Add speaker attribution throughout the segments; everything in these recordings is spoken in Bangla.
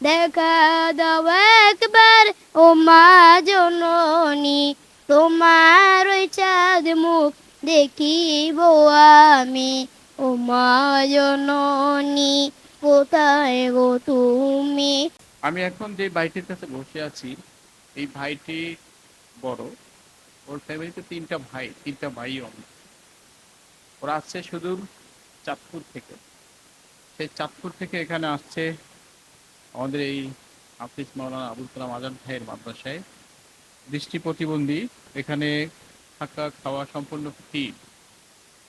Speaker 1: দেখা দাও একবার ও মা জননী, তোমার ওই চাঁদ মুখ দেখিব আমি। ও মা জননী, কোথায় গো তুমি?
Speaker 2: আমি এখন যে ভাইটির কাছে বসে আছি, এই ভাইটি বড়। ওর ফ্যামিলিতে তিনটা ভাই তিনটা ভাই আমি। ওরা আসছে শুধু চাঁদপুর থেকে। সেই চাঁদপুর থেকে এখানে আসছে আমাদের এই হাফিজ মাওলানা আবুল কালাম আজাদ ভাইয়ের মাদ্রাসায় দৃষ্টি প্রতিবন্ধী, এখানে থাকা খাওয়া সম্পূর্ণ ফ্রি।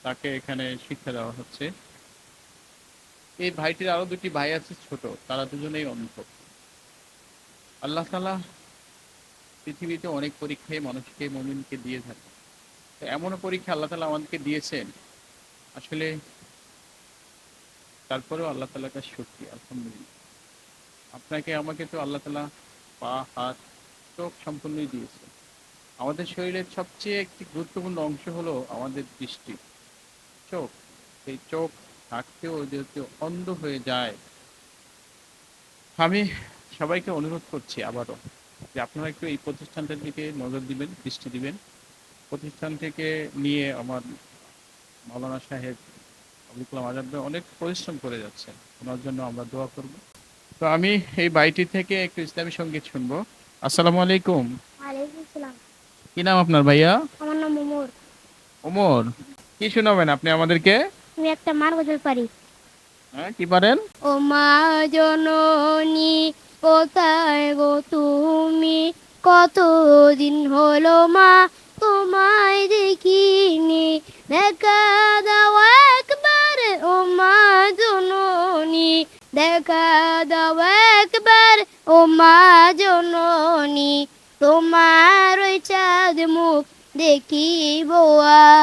Speaker 2: তাকে এখানে শিক্ষা দেওয়া হচ্ছে। এই ভাইটির আরও দুটি ভাই আছে ছোট, তারা দুজনেই অন্ধ। আল্লাহ তালা পৃথিবীতে অনেক পরীক্ষায় মানুষকে, মমিনকে দিয়ে থাকে। তো এমনও পরীক্ষা আল্লাহ তালা আমাদেরকে দিয়েছেন। আসলে তারপরেও আল্লাহ তালার কাছে সত্যি, আলহামদুলিল্লাহ। আপনাকে, আমাকে তো আল্লাহ তালা পা, হাত, চোখ সম্পূর্ণই দিয়েছে। আমাদের শরীরের সবচেয়ে একটি গুরুত্বপূর্ণ অংশ হলো আমাদের দৃষ্টি। চোখ সেই চোখ থাকতেও যেহেতু অন্ধ হয়ে যায়, আমি সবাইকে অনুরোধ করছি আবারও যে আপনারা একটু এই প্রতিষ্ঠানটার দিকে নজর দিবেন, দৃষ্টি দিবেন। প্রতিষ্ঠান থেকে নিয়ে আমার মাওলানা সাহেব আবুল কালাম আজাদ অনেক পরিশ্রম করে যাচ্ছেন। ওনার জন্য আমরা দোয়া করব। তো আমি এই বাড়িটি থেকে একটু ইসলামী সংগীত শুনব। আসসালামু আলাইকুম। কি নাম আপনার ভাইয়া?
Speaker 1: আমার নাম ওমর।
Speaker 2: ওমর কি শোনাবেন আপনি আমাদেরকে?
Speaker 1: আমি একটা মার গজল পারি।
Speaker 2: হ্যাঁ কি পারেন?
Speaker 1: ও মা জননী কোথায় গো তুমি কতদিন হলো মা তোমায় দেখিনি। দেখা দাও দেখা দাও একবার, ও মা জননী, তোমার ওই চাঁদ মুখ দেখিব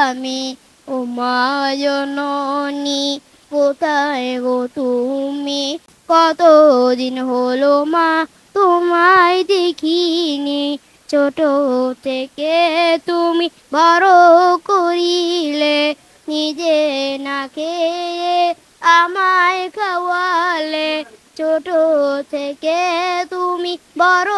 Speaker 1: আমি। ও মা জননী, কোথায় গো তুমি? কতদিন হলো মা, তোমায় দেখিনি। ছোট থেকে তুমি বড় করিলে, নিজে না খেয়ে আমায় খাওয়ালে ছোট থেকে তুমি বড়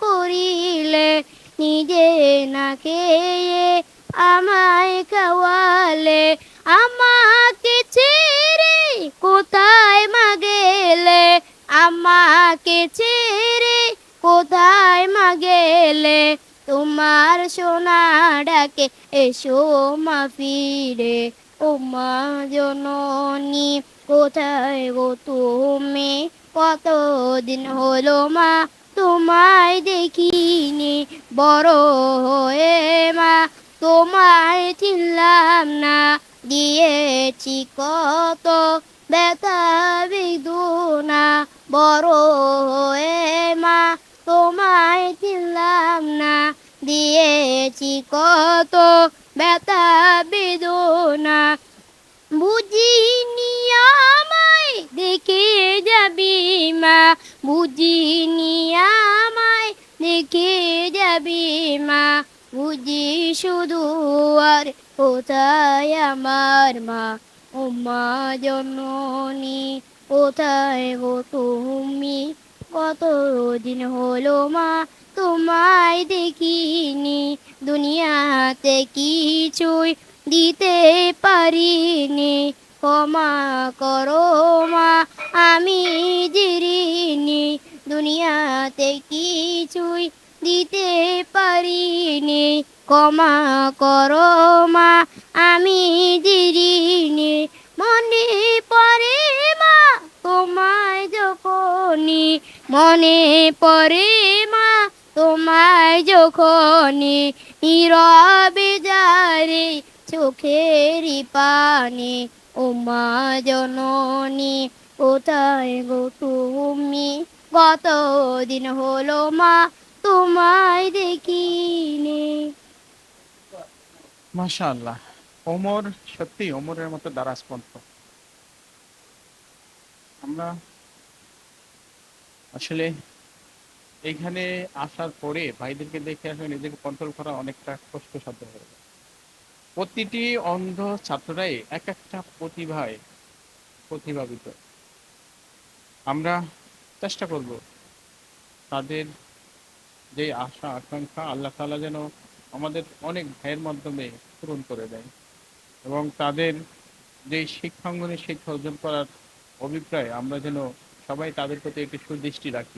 Speaker 1: করিলে, নিজে না খেয়ে আমায় খাওয়ালে। আমাকে ছেড়ে কোথায় মা গেলে? আমাকে ছেড়ে কোথায় মা গেলে? তোমার সোনা ডাকে, এসো মা ফিরে। ও মা জননী, কোথায় গো তুমি? কতদিন হলো মা, তোমায় দেখিনি, বড় হয়ে মা। তোমায় চিনলাম না, দিয়েছি কত ব্যথা বেদনা বড় হয়ে মা, তোমায় চিনলাম না, দিয়েছি কত ব্যথা বেদনা বুঝিনি আমায় দেখে যাবি মা, বুঝিনি আমায় দেখে যাবি মা, বুঝি শুধু আর কোথায় আমার মা? ও মা জননী, কোথায় গো তুমি? কত দিন হলো মা, তোমায় দেখিনি। দুনিয়াতে কিছুই দিতে পারিনি। ক্ষমা করো মা, আমি জিরিনি। দুনিয়াতে কিছুই দিতে পারিনি। ক্ষমা করো মা, আমি জিরিনি মনে পড়ে মা তোমায় যখনই মনে পড়ে মা তোমায় যখনই নীরবে যারে চোখেরই পানি, ও মা জননী, কোথায় গো তুমি? কত দিন হলো মা, তোমায় দেখিনি।
Speaker 2: মাশাআল্লাহ। ওমর সত্যি ওমরের মতো দ্বারাস্পন্ত আমরা আসলে এইখানে আসার পরে ভাইদেরকে দেখে আসলে নিজেকে কন্ট্রোল করা অনেকটা কষ্টসাধ্য হয়ে যায়। প্রতিটি অন্ধ ছাত্ররাই এক একটা প্রতিভায় প্রতিভাবিত। আমরা চেষ্টা করব তাদের যে আশা, আকাঙ্ক্ষা আল্লাহ তালা যেন আমাদের অনেক ভাইয়ের মাধ্যমে পূরণ করে দেয় এবং তাদের যে শিক্ষাঙ্গনে শিক্ষা অর্জন করার অভিপ্রায় আমরা যেন সবাই তাদের প্রতি একটু সুদৃষ্টি রাখি।